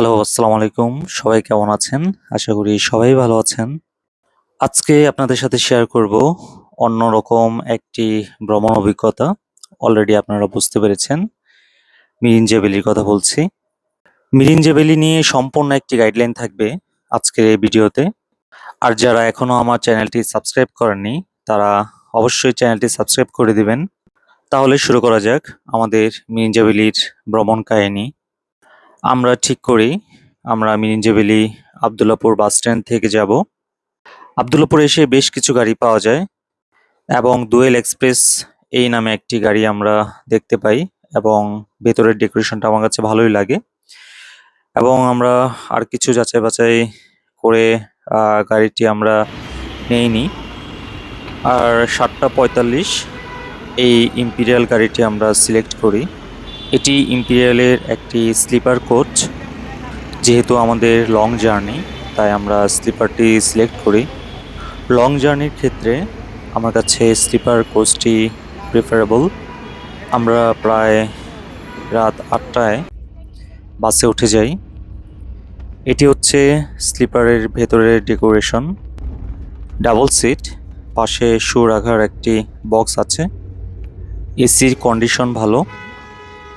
Hello, আসসালামু আলাইকুম। সবাই কেমন আছেন? আশা করি সবাই ভালো আছেন। আজকে আপনাদের সাথে শেয়ার করব অন্যরকম একটি ভ্রমণ অভিজ্ঞতা। অলরেডি আপনারা বুঝতে পেরেছেন। মিরিন জেবেলির কথা বলছি। মিরিন জেবেলি নিয়ে সম্পূর্ণ একটি গাইডলাইন থাকবে আজকের এই ভিডিওতে। আর যারা এখনও আমার চ্যানেলটি সাবস্ক্রাইব করেননি, তারা অবশ্যই চ্যানেলটি সাবস্ক্রাইব করে দিবেন। তাহলে শুরু করা যাক আমাদের মিরিন জেবেলির ভ্রমণ কাহিনী। আমরা ঠিক করি। আমরা মিরিঞ্জাবেলি আবদুল্লাপুর বাস স্ট্যান্ড থেকে যাব। আবদুল্লাপুর এসে বেশ কিছু গাড়ি পাওয়া যায় এবং দুয়েল এক্সপ্রেস এই নামে একটি গাড়ি আমরা দেখতে পাই এবং ভেতরের ডেকোরেশনটা আমার কাছে ভালোই লাগে। এবং আমরা আর কিছু যাচাই বাছাই করে গাড়িটি আমরা নেইনি আর সাতটা পঁয়তাল্লিশ এই ইম্পিরিয়াল গাড়িটি আমরা সিলেক্ট করি। এটি ইম্পিরিয়ালের একটি স্লিপার কোচ, যেহেতু আমাদের লং জার্নি তাই আমরা স্লিপারটি সিলেক্ট করি। লং জার্নির ক্ষেত্রে আমার কাছে স্লিপার কোচটি প্রিফারেবল আমরা প্রায় রাত আটটায় বাসে উঠে যাই। এটি হচ্ছে স্লিপারের ভেতরের ডেকোরেশন ডাবল সিট পাশে শু রাখার একটি বক্স আছে। এসির কন্ডিশন ভালো।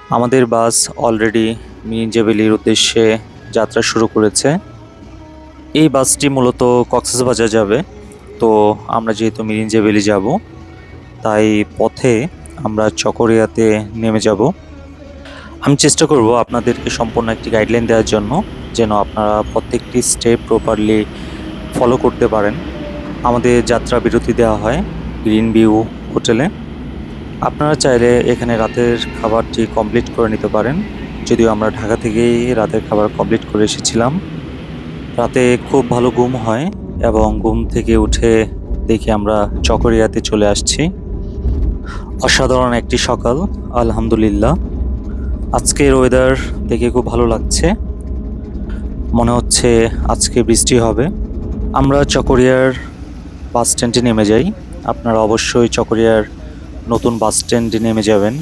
আমাদের বাস অলরেডি মিরিঞ্জাবেলির উদ্দেশ্যে যাত্রা শুরু করেছে। এই বাসটি মূলত কক্সবাজার যাবে। তো আমরা যেহেতু মিরিঞ্জাবেলি যাব, তাই পথে আমরা চকরিয়াতে নেমে যাব। আমি চেষ্টা করব আপনাদেরকে সম্পূর্ণ একটি গাইডলাইন দেওয়ার জন্য, যেন আপনারা প্রত্যেকটি স্টেপ প্রপারলি ফলো করতে পারেন। আমাদের যাত্রা বিরতি দেওয়া হয় গ্রিন ভিউ হোটেলে আপনারা চাইলে এখানে রাতের খাবারটি কমপ্লিট করে নিতে পারেন। যদিও আমরা ঢাকা থেকেই রাতের খাবার কমপ্লিট করে এসেছিলাম। রাতে খুব ভালো ঘুম হয় এবং ঘুম থেকে উঠে দেখি আমরা চকরিয়াতে চলে আসছি। অসাধারণ একটি সকাল, আলহামদুলিল্লাহ। আজকের ওয়েদার দেখে খুব ভালো লাগছে। মনে হচ্ছে আজকে বৃষ্টি হবে। আমরা চকরিয়ার বাস স্ট্যান্ডে নেমে যাই। আপনারা অবশ্যই চকরিয়ার নতুন বাস স্ট্যান্ডে নেমে যাবেন।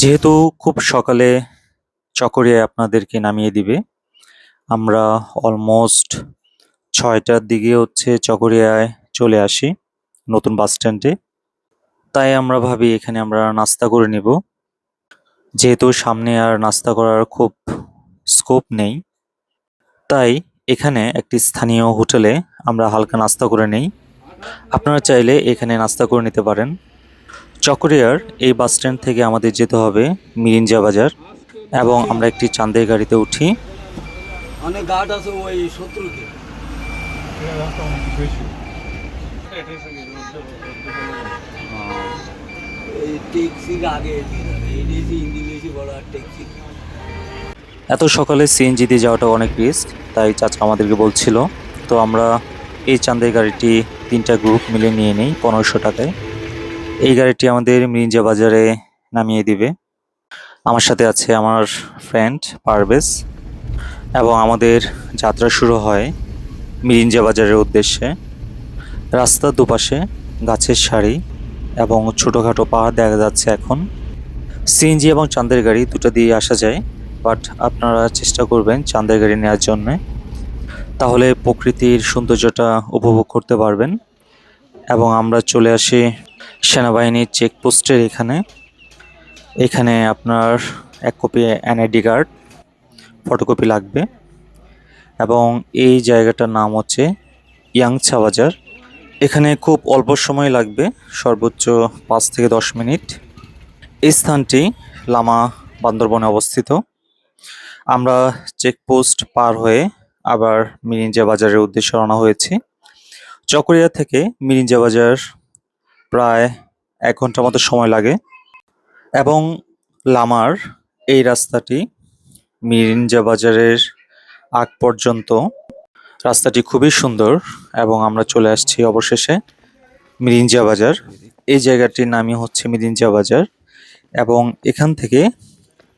যেহেতু খুব সকালে চকরিয়ায় আপনাদেরকে নামিয়ে দিবে, আমরা অলমোস্ট ছয়টার দিকে হচ্ছে চকরিয়ায় চলে আসি নতুন বাস স্ট্যান্ডে। তাই আমরা ভাবি এখানে আমরা নাস্তা করে নিব। যেহেতু সামনে আর নাস্তা করার খুব স্কোপ নেই, তাই এখানে একটি স্থানীয় হোটেলে আমরা হালকা নাস্তা করে নেই। আপনারা চাইলে এখানে নাস্তা করে নিতে পারেন। চকরিয়ার এই বাস স্ট্যান্ড থেকে আমাদের যেতে হবে মিরিঞ্জা বাজার এবং আমরা একটি চাঁদের গাড়িতে উঠি। অনেক গার্ড আছে ওই শত্রুকে। এত সকালে সিএনজি দিয়ে যাওয়াটা অনেক রিস্ক তাই চাচা আমাদেরকে বলছিল। তো আমরা এই চাঁদের গাড়িটি তিনটা গ্রুপ মিলে নিয়ে নিই পনেরোশো টাকায়। এই গাড়িটি আমাদের মিরিঞ্জা বাজারে নামিয়ে দিবে। আমার সাথে আছে আমার ফ্রেন্ড পারভেজ এবং আমাদের যাত্রা শুরু হয় মিরিঞ্জা বাজারের উদ্দেশ্যে। রাস্তার দুপাশে গাছের সারি এবং ছোটোখাটো পাহাড় দেখা যাচ্ছে এখন। সিএনজি এবং চাঁদের গাড়ি দুটো দিয়ে আসা যায় বাট আপনারা চেষ্টা করবেন চাঁদের গাড়ি নেওয়ার জন্যে। তাহলে প্রকৃতির সৌন্দর্যটা উপভোগ করতে পারবেন। এবং আমরা চলে আসি সেনাবাহিনীর চেকপোস্টের এখানে। এখানে আপনার এক কপি এনআইডি কার্ড ফটোকপি লাগবে। এবং এই জায়গাটার নাম হচ্ছে ইয়াংছা বাজার এখানে খুব অল্প সময় লাগবে, সর্বোচ্চ পাঁচ থেকে দশ মিনিট। এই স্থানটি লামা বান্দরবনে অবস্থিত। আমরা চেকপোস্ট পার হয়ে আবার মিরিঞ্জা বাজারের উদ্দেশ্যে রওনা হয়েছি। চকরিয়া থেকে মিরিঞ্জা বাজার প্রায় এক ঘণ্টার মতো সময় লাগে। এবং লামার এই রাস্তাটি মিরিঞ্জা বাজারের আগ পর্যন্ত। রাস্তাটি খুবই সুন্দর এবং আমরা চলে আসছি অবশেষে মিরিঞ্জা বাজার। এই জায়গাটির নামই হচ্ছে মিরিঞ্জা বাজার এবং এখান থেকে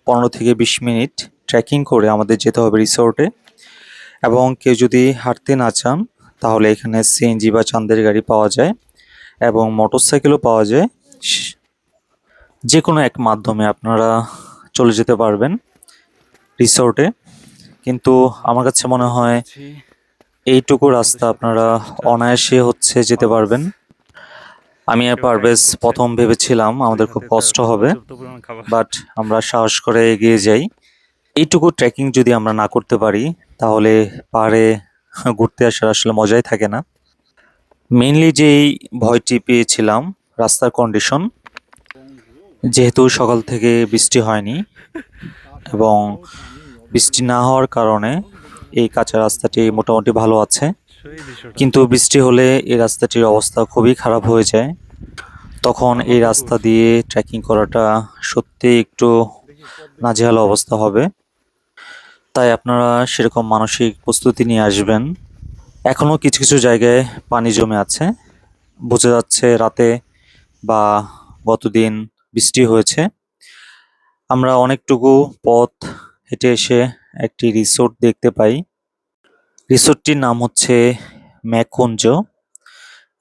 পনেরো থেকে বিশ মিনিট ট্রেকিং করে আমাদের যেতে হবে রিসোর্টে। এবং কেউ যদি হাঁটতে না চান, তাহলে এখানে সিএনজি বা চাঁদের গাড়ি পাওয়া যায়। এবং মোটরসাইকেলও পাওয়া যায়। যে কোনো এক মাধ্যমে আপনারা চলে যেতে পারবেন রিসোর্টে। কিন্তু আমার কাছে মনে হয় এইটুকু রাস্তা আপনারা অনায়াসে হচ্ছে যেতে পারবেন। আমি আর পারভেজ প্রথম ভেবেছিলাম, আমাদের খুব কষ্ট হবে, বাট আমরা সাহস করে এগিয়ে যাই। এইটুকু ট্রেকিং যদি আমরা না করতে পারি, তাহলে পাহাড়ে ঘুরতে আসার আসলে মজাই থাকে না। মেইনলি যেই ভয়টি পেয়েছিলাম, রাস্তার কন্ডিশন যেহেতু সকাল থেকে বৃষ্টি হয়নি এবং বৃষ্টি না হওয়ার কারণে এই কাঁচা রাস্তাটি মোটামুটি ভালো আছে। কিন্তু বৃষ্টি হলে এই রাস্তাটির অবস্থা খুবই খারাপ হয়ে যায়। তখন এই রাস্তা দিয়ে ট্রেকিং করাটা সত্যি একটু নাজেহাল অবস্থা হবে। তাই আপনারা সেরকম মানসিক প্রস্তুতি নিয়ে আসবেন। এখনও কিছু কিছু জায়গায় পানি জমে আছে। বোঝা যাচ্ছে রাতে বা গতদিন বৃষ্টি হয়েছে। আমরা অনেকটুকু পথ হেঁটে এসে একটি রিসোর্ট দেখতে পাই। রিসোর্টটির নাম হচ্ছে ম্যাকুঞ্জ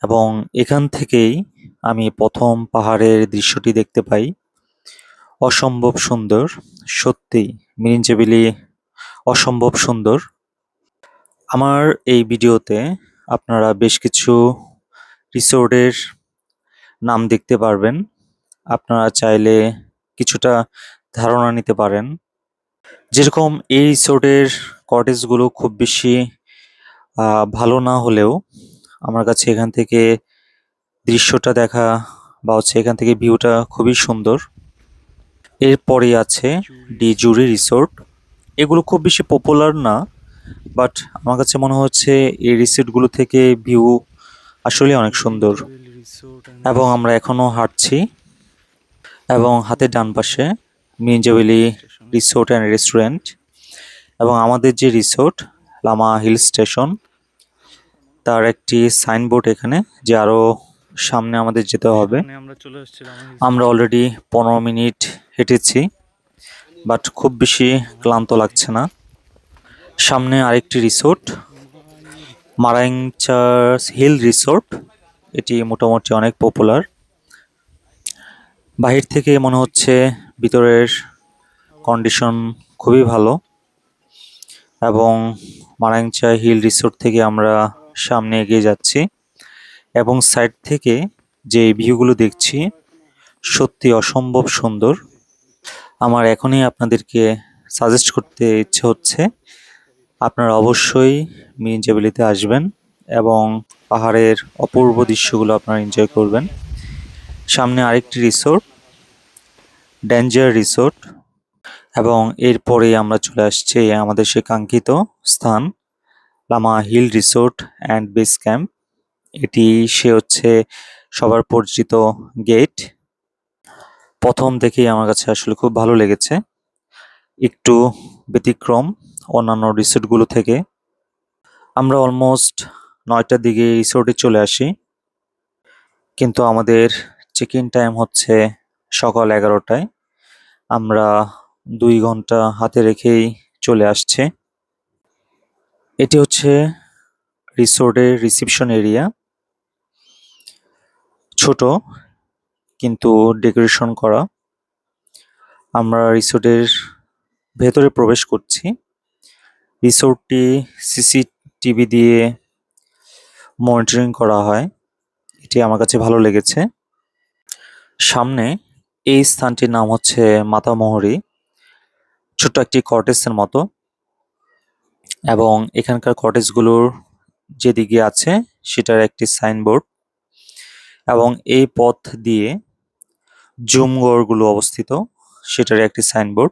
এবং এখান থেকেই আমি প্রথম পাহাড়ের দৃশ্যটি দেখতে পাই। অসম্ভব সুন্দর সত্যি মিরিঞ্জেবিলি অসম্ভব সুন্দর। আমার এই ভিডিওতে আপনারা বেশ কিছু রিসোর্টের নাম দেখতে পারবেন। আপনারা চাইলে কিছুটা ধারণা নিতে পারেন। যেরকম এই রিসোর্টের কটেজগুলো খুব বেশি ভালো না হলেও আমার কাছে এখান থেকে দৃশ্যটা দেখা বা হচ্ছে এখান থেকে ভিউটা খুবই সুন্দর। এরপরে আছে ডি জুরি রিসোর্ট। এগুলো খুব বেশি পপুলার না। বাট আমার কাছে মনে হচ্ছে এই রিসোর্টগুলো থেকে ভিউ আসলে অনেক সুন্দর। এবং আমরা এখনও হাঁটছি। এবং হাতের ডান পাশে মির্জাবেলি রিসোর্ট অ্যান্ড রেস্টুরেন্ট এবং আমাদের যে রিসোর্ট লামা হিল স্টেশন তার একটি সাইনবোর্ড এখানে যে আরও সামনে আমাদের যেতে হবে। আমরা অলরেডি পনেরো মিনিট হেঁটেছি। বাট খুব বেশি ক্লান্ত লাগছে না। সামনে আরেকটি রিসোর্ট, মারাইংচার্স হিল রিসোর্ট। এটি মোটামুটি অনেক পপুলার। বাহির থেকে মনে হচ্ছে ভিতরের কন্ডিশন খুবই ভালো এবং মারাংচা হিল রিসোর্ট থেকে আমরা সামনে এগিয়ে যাচ্ছি এবং সাইড থেকে যে ভিউগুলো দেখছি, সত্যি অসম্ভব সুন্দর। আমার এখনই আপনাদেরকে সাজেস্ট করতে ইচ্ছে হচ্ছে আপনারা অবশ্যই মির্জাবেলিতে আসবেন এবং পাহাড়ের অপূর্ব দৃশ্যগুলো আপনারা এনজয় করবেন। সামনে আরেকটি রিসোর্ট ডেঞ্জার রিসোর্ট এবং এরপরে আমরা চলে আসছি আমাদের সে কাঙ্ক্ষিত স্থান, Lama hill resort and base camp. এটি সে হচ্ছে সবার পরিচিত গেট। প্রথম দেখেই আমার কাছে আসলে খুব ভালো লেগেছে। একটু ব্যতিক্রম। অন্যান্য রিসোর্টগুলো থেকে। আমরা অলমোস্ট নয়টার দিকে রিসোর্টে চলে আসি। কিন্তু আমাদের চেক ইন টাইম হচ্ছে সকাল এগারোটায়। আমরা দুই ঘণ্টা হাতে রেখেই চলে আসছে। এটি হচ্ছে রিসোর্টের রিসিপশন এরিয়া ছোট, কিন্তু ডেকোরেশন করা। আমরা রিসোর্টের ভেতরে প্রবেশ করছি। রিসোর্টটি সিসিটিভি দিয়ে মনিটরিং করা হয়। এটি আমার কাছে ভালো লেগেছে। সামনে এই স্থানটির নাম হচ্ছে মাতামোহরি। ছোট্ট একটি কটেজের মতো। এবং এখানকার কটেজগুলোর যেদিকে আছে, সেটার একটি সাইনবোর্ড। এবং এই পথ দিয়ে জুমগড়গুলো অবস্থিত, সেটার একটি সাইনবোর্ড।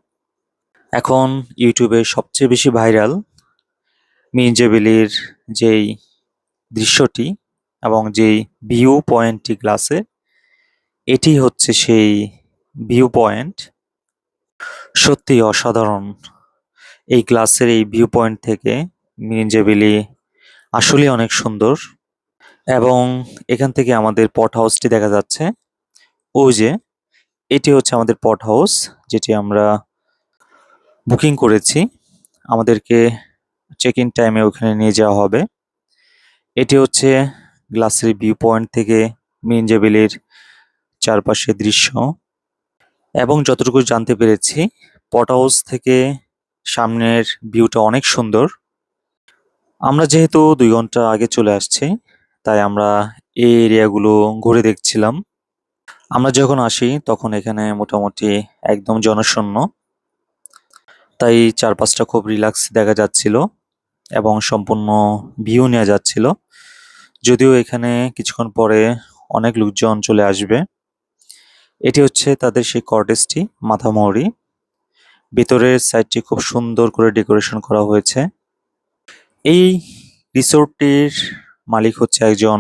এখন ইউটিউবে সবচেয়ে বেশি ভাইরাল মির্জেবেলির যেই দৃশ্যটি এবং যেই ভিউ পয়েন্টটি গ্লাসে এটি হচ্ছে সেই ভিউ পয়েন্ট সত্যি অসাধারণ। এই গ্লাসের এই ভিউ পয়েন্ট থেকে মির্জেবেলি আসলে অনেক সুন্দর এবং এখান থেকে আমাদের পট হাউসটি দেখা যাচ্ছে। ওই যে, এটি হচ্ছে আমাদের পট হাউস যেটি আমরা বুকিং করেছি। আমাদেরকে চেক ইন টাইমে ওখানে নিয়ে যাওয়া হবে। এটি হচ্ছে গ্লাসের ভিউ পয়েন্ট থেকে মিনজাবিলির চারপাশের দৃশ্য। এবং যতটুকু জানতে পেরেছি পট হাউস থেকে সামনের ভিউটা অনেক সুন্দর। আমরা যেহেতু দুই ঘণ্টা আগে চলে আসছি, তাই আমরা এই এরিয়াগুলো ঘুরে দেখছিলাম। আমরা যখন আসি, তখন এখানে মোটামুটি একদম জনশূন্য। তাই চারপাশটা খুব রিল্যাক্স দেখা যাচ্ছিল এবং সম্পূর্ণ ভিউ নেওয়া যাচ্ছিল। যদিও এখানে কিছুক্ষণ পরে অনেক লোকজন চলে আসবে। এটি হচ্ছে তাদের সেই কটেজটি মাথামৌরি ভেতরের সাইডটি খুব সুন্দর করে ডেকোরেশন করা হয়েছে। এই রিসোর্টটির মালিক হচ্ছে একজন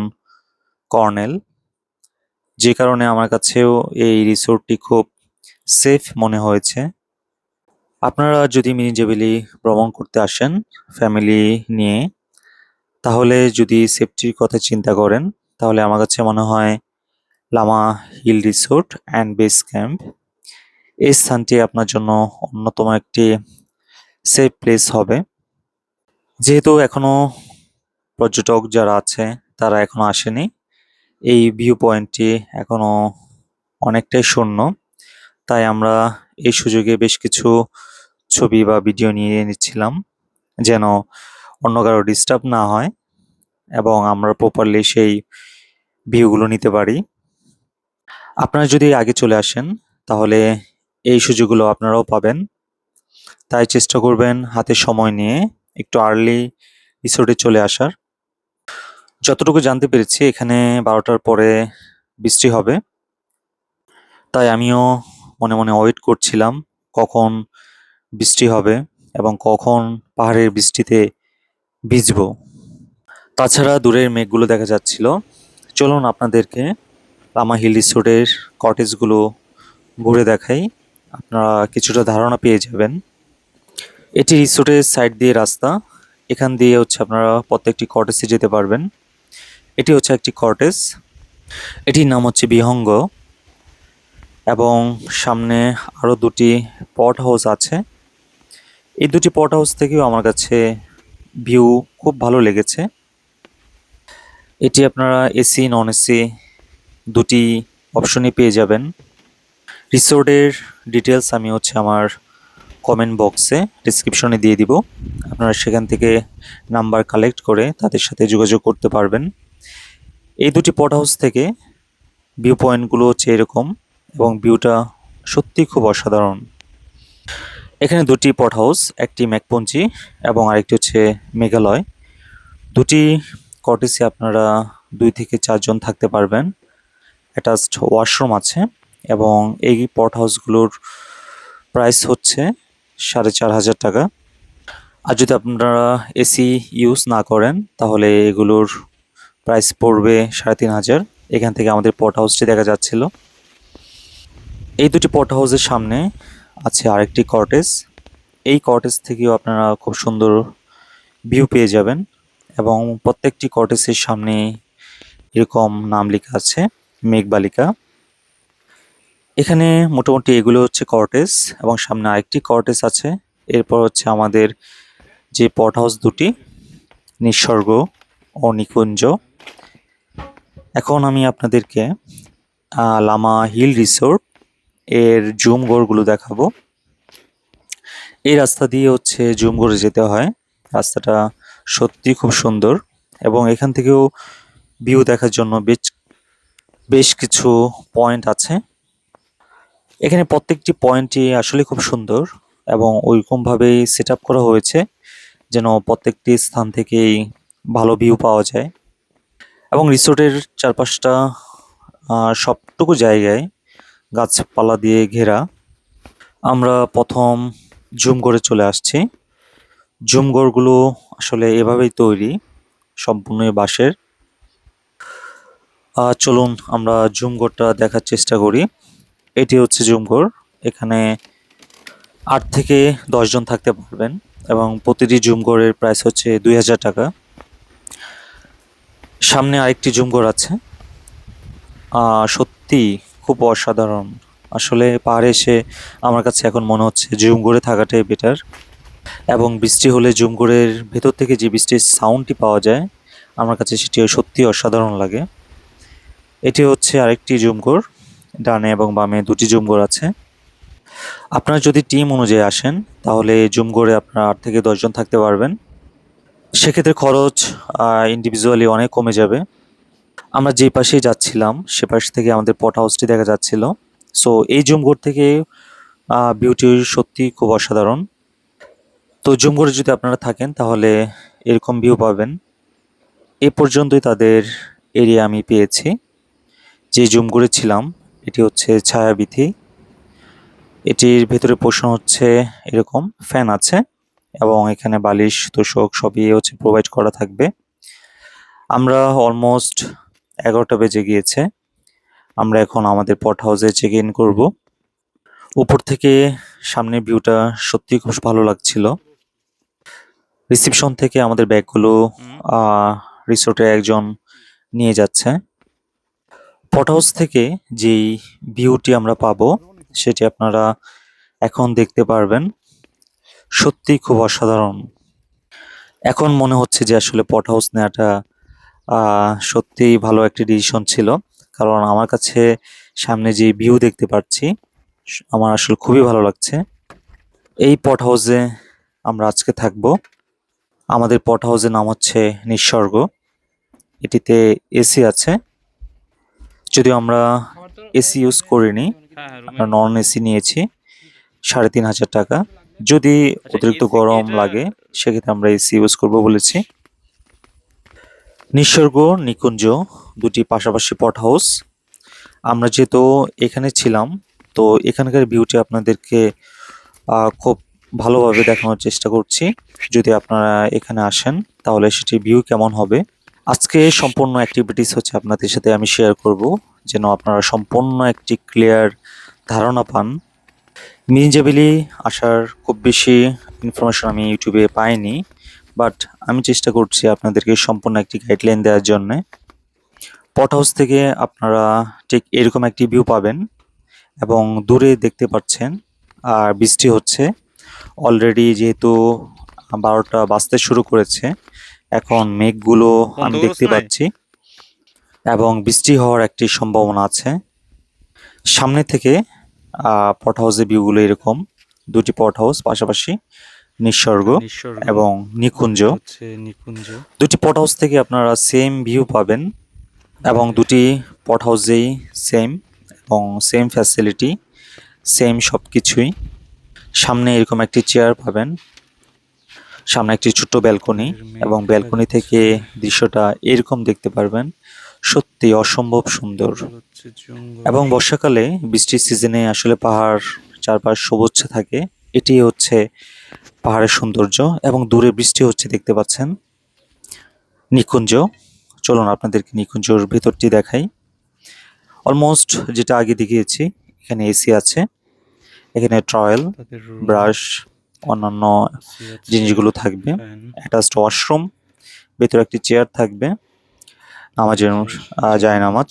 কর্নেল, যে কারণে আমার কাছেও এই রিসোর্টটি খুব সেফ মনে হয়েছে। আপনারা যদি মিনিজেবিলি ভ্রমণ করতে আসেন ফ্যামিলি নিয়ে, তাহলে যদি সেফটির কথা চিন্তা করেন, তাহলে আমার কাছে মনে হয় Lama hill resort and base camp এই স্থানটি আপনার জন্য অন্যতম একটি সেফ প্লেস হবে। যেহেতু এখনও পর্যটক যারা আছে, তারা এখনও আসেনি, এই ভিউ পয়েন্টটি এখনও অনেকটাই শূন্য। তাই আমরা এই সুযোগে বেশ কিছু ছবি বা ভিডিও নিয়ে নিচ্ছিলাম যেন অন্য কারও ডিস্টার্ব না হয় এবং আমরা প্রপারলি সেই ভিউগুলো নিতে পারি। আপনারা যদি আগে চলে আসেন, তাহলে এই সুযোগগুলো আপনারাও পাবেন। তাই চেষ্টা করবেন হাতে সময় নিয়ে একটু আর্লি রিসোর্টে চলে আসার। যতটুকু জানতে পেরেছি, এখানে বারোটার পরে বৃষ্টি হবে। তাই আমিও মনে মনে ওয়েট করছিলাম কখন বৃষ্টি হবে এবং কখন পাহাড়ের বৃষ্টিতে ভিজবো। তাছাড়া দূরের মেঘগুলো দেখা যাচ্ছিল। চলুন আপনাদেরকে লামা হিল রিসোর্টের কটেজগুলো ঘুরে দেখাই। আপনারা কিছুটা ধারণা পেয়ে যাবেন। এটি রিসোর্টের সাইড দিয়ে রাস্তা। এখান দিয়ে হচ্ছে আপনারা প্রত্যেকটি কটেজে যেতে পারবেন। এটি হচ্ছে একটি কটেজ। এটির নাম হচ্ছে বিহঙ্গ। এবং সামনে আরও দুটি পট হাউস আছে। এই দুটি পট হাউস থেকেও আমার কাছে ভিউ খুব ভালো লেগেছে। এটি আপনারা এসি নন এসি দুটি অপশনই পেয়ে যাবেন। রিসোর্টের ডিটেলস আমি হচ্ছে আমার কমেন্ট বক্সে ডিসক্রিপশনে দিয়ে দিব। আপনারা সেখান থেকে নাম্বার কালেক্ট করে তাদের সাথে যোগাযোগ করতে পারবেন। এই দুটি পট হাউস থেকে ভিউ পয়েন্টগুলো হচ্ছে এরকম এবং ভিউটা সত্যি খুব অসাধারণ। এখানে দুটি পট হাউস একটি ম্যাকপঞ্চি এবং আরেকটি হচ্ছে মেঘালয়। দুটি কটেজে আপনারা দুই থেকে চারজন থাকতে পারবেন। অ্যাটাচড ওয়াশরুম আছে এবং এই পট হাউসগুলোর প্রাইস হচ্ছে সাড়ে চার হাজার টাকা। আর যদি আপনারা এসি ইউজ না করেন, তাহলে এগুলোর প্রাইস পড়বে সাড়ে তিন হাজার। এখান থেকে আমাদের পট হাউসটি দেখা যাচ্ছিল। এই দুটি পট হাউসের সামনে আছে আরেকটি কটেজ এই কটেজ থেকেও আপনারা খুব সুন্দর ভিউ পেয়ে যাবেন এবং প্রত্যেকটি কটেজের সামনে এরকম নাম লেখা আছে, মেঘবালিকা। এখানে মোটামুটি এগুলো হচ্ছে কটেজ এবং সামনে আরেকটি কটেজ আছে। এরপর হচ্ছে আমাদের যে পট হাউস দুটি নিঃস্বর্গ ও নিকুঞ্জ। এখন আমি আপনাদেরকে লামা হিল রিসোর্ট এর জুমগড়গুলো দেখাবো। এই রাস্তা দিয়ে হচ্ছে জুমগড়ে যেতে হয়। রাস্তাটা সত্যি খুব সুন্দর এবং এখান থেকেও ভিউ দেখার জন্য বেশ বেশ কিছু পয়েন্ট আছে। এখানে প্রত্যেকটি পয়েন্টই আসলে খুব সুন্দর এবং ওইরকমভাবেই সেট করা হয়েছে যেন প্রত্যেকটি স্থান থেকেই ভালো ভিউ পাওয়া যায়। এবং রিসোর্টের চারপাশটা সবটুকু জায়গায় গাছপালা দিয়ে ঘেরা। আমরা প্রথম জুম করে চলে আসছি। জুমঘরগুলো আসলে এভাবেই তৈরি সম্পূর্ণ বাঁশের। চলুন আমরা জুমঘরটা দেখার চেষ্টা করি। এটি হচ্ছে জুমঘর এখানে আট থেকে জন থাকতে পারবেন এবং প্রতিটি জুমঘরের প্রাইস হচ্ছে দুই হাজার টাকা। সামনে আরেকটি জুমঘর আছে। আহ, সত্যি খুব অসাধারণ। আসলে পাহাড়ে এসে আমার কাছে এখন মনে হচ্ছে জুমঘরে থাকাটাই বেটার এবং বৃষ্টি হলে জুমঘরের ভেতর থেকে যে বৃষ্টির সাউন্ডটি পাওয়া যায়, আমার কাছে সেটি সত্যি অসাধারণ লাগে। এটি হচ্ছে আরেকটি জুমঘর ডানে এবং বামে দুটি জুমঘর আছে। আপনারা যদি টিম অনুযায়ী আসেন, তাহলে জুম করে আপনারা আট থেকে দশজন থাকতে পারবেন। সেক্ষেত্রে খরচ ইন্ডিভিজুয়ালি অনেক কমে যাবে। আমরা যে পাশেই যাচ্ছিলাম, সে পাশ থেকে আমাদের পট হাউসটি দেখা যাচ্ছিল। সো এই জুমঘর থেকে বিউটি সত্যি খুব অসাধারণ। তো জুমঘরে যদি আপনারা থাকেন, তাহলে এরকম ভিউ পাবেন। এ পর্যন্তই তাদের এরিয়া আমি পেয়েছি। যে জুমঘরে ছিলাম, এটি হচ্ছে ছায়াবিথি এটির ভেতরে পোষণ হচ্ছে এরকম ফ্যান আছে এবং এখানে বালিশ, তোষক, সবই হচ্ছে প্রোভাইড করা থাকবে। আমরা অলমোস্ট এগারোটা বেজে গিয়েছে। আমরা এখন আমাদের পট হাউসে চেক ইন করব। উপর থেকে সামনের ভিউটা সত্যি খুব ভালো লাগছিল। রিসিপশন থেকে আমাদের ব্যাগগুলো রিসোর্টে একজন নিয়ে যাচ্ছে। পট হাউস থেকে যেই ভিউটি আমরা পাবো, সেটি আপনারা এখন দেখতে পারবেন। সত্যি খুব অসাধারণ। এখন মনে হচ্ছে যে আসলে পট হাউস নেওয়াটা সত্যিই ভালো একটি ডিসিশন ছিল। কারণ আমার কাছে সামনে যে ভিউ দেখতে পাচ্ছি আমার আসলে খুবই ভালো লাগছে। এই পট হাউসে আমরা আজকে থাকব। আমাদের পট হাউসের নাম হচ্ছে নিঃসর্গ। এটিতে এসি আছে। যদিও আমরা এসি ইউজ করিনি, আমরা নন এসি নিয়েছি, সাড়ে তিন হাজার টাকা। যদি অতিরিক্ত গরম লাগে, সেক্ষেত্রে আমরা এসি ইউজ করব বলেছি। নিঃসর্গ, নিকুঞ্জ দুটি পাশাপাশি পট হাউস আমরা যেহেতু এখানে ছিলাম, তো এখানকার ভিউটি আপনাদেরকে খুব ভালোভাবে দেখানোর চেষ্টা করছি। যদি আপনারা এখানে আসেন, তাহলে সেটির ভিউ কেমন হবে? আজকে সম্পূর্ণ অ্যাক্টিভিটিস হচ্ছে আপনাদের সাথে আমি শেয়ার করব, যেন আপনারা সম্পূর্ণ একটি ক্লিয়ার ধারণা পান। মির্জাবিলি আসার খুব বেশি ইনফরমেশন আমি ইউটিউবে পাইনি। বাট আমি চেষ্টা করছি আপনাদেরকে সম্পূর্ণ একটি গাইডলাইন দেওয়ার জন্য। পট হাউস থেকে আপনারা ঠিক এরকম একটি ভিউ পাবেন এবং দূরে দেখতে পাচ্ছেন। আর বৃষ্টি হচ্ছে। অলরেডি যেহেতু বারোটা বাজতে শুরু করেছে এখন মেঘগুলো আমি দেখতে পাচ্ছি এবং বৃষ্টি হওয়ার একটি সম্ভাবনা আছে। সামনে থেকে পট হাউসের ভিউগুলো এরকম। দুটি পট হাউস পাশাপাশি। নিঃসর্গ এবং নিকুঞ্জ। হচ্ছে নিকুঞ্জ। দুটি পট হাউস থেকে আপনারা সেম ভিউ পাবেন এবং দুটি পট হাউসেই সেম এবং সেম ফ্যাসিলিটি সেম সব কিছুই সামনে এরকম একটি চেয়ার পাবেন সামনে একটি ছোট্ট ব্যালকনি এবং ব্যালকনি থেকে দৃশ্যটা এরকম দেখতে পারবেন সত্যি অসম্ভব সুন্দর। এবং বর্ষাকালে বৃষ্টির সিজনে আসলে পাহাড় চারপাশ সবুজ থাকে এটি হচ্ছে পাহাড়ের সৌন্দর্য এবং দূরে বৃষ্টি হচ্ছে দেখতে পাচ্ছেন। নিকুঞ্জ চলুন আপনাদেরকে নিকুঞ্জর ভেতরটি দেখাই। অলমোস্ট যেটা আগে দেখিয়েছি এখানে এসি আছে। এখানে ট্রয়েল ব্রাশ অন্যান্য জিনিসগুলো থাকবে। অ্যাটাচড ওয়াশরুম ভেতরে একটি চেয়ার থাকবে। নামাজের আহ, জায়নামাজ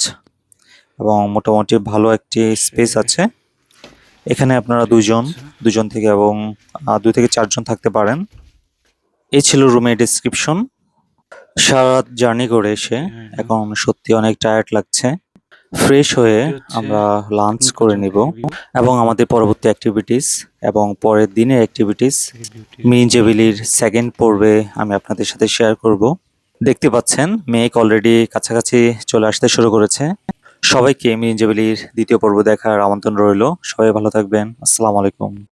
এবং মোটামুটি ভালো একটি স্পেস আছে। এখানে আপনারা দুজন দুজন থেকে এবং দুই থেকে চারজন থাকতে পারেন। এই ছিল রুমের ডেসক্রিপশন সারা জার্নি করে এসে হ্যাঁ, এখন সত্যি অনেক টায়ার্ড লাগছে। ফ্রেশ হয়ে আমরা লাঞ্চ করে নিব। এবং আমাদের পরবর্তী অ্যাক্টিভিটিস এবং পরের দিনের অ্যাক্টিভিটিস মিনজেবিলির সেকেন্ড পর্বে আমি আপনাদের সাথে শেয়ার করব। দেখতে পাচ্ছেন মেঘ অলরেডি কাছাকাছি চলে আসতে শুরু করেছে। সবাইকে মিনজেবিলির দ্বিতীয় পর্ব দেখার আমন্ত্রণ রইল। সবাই ভালো থাকবেন। আসসালামু আলাইকুম।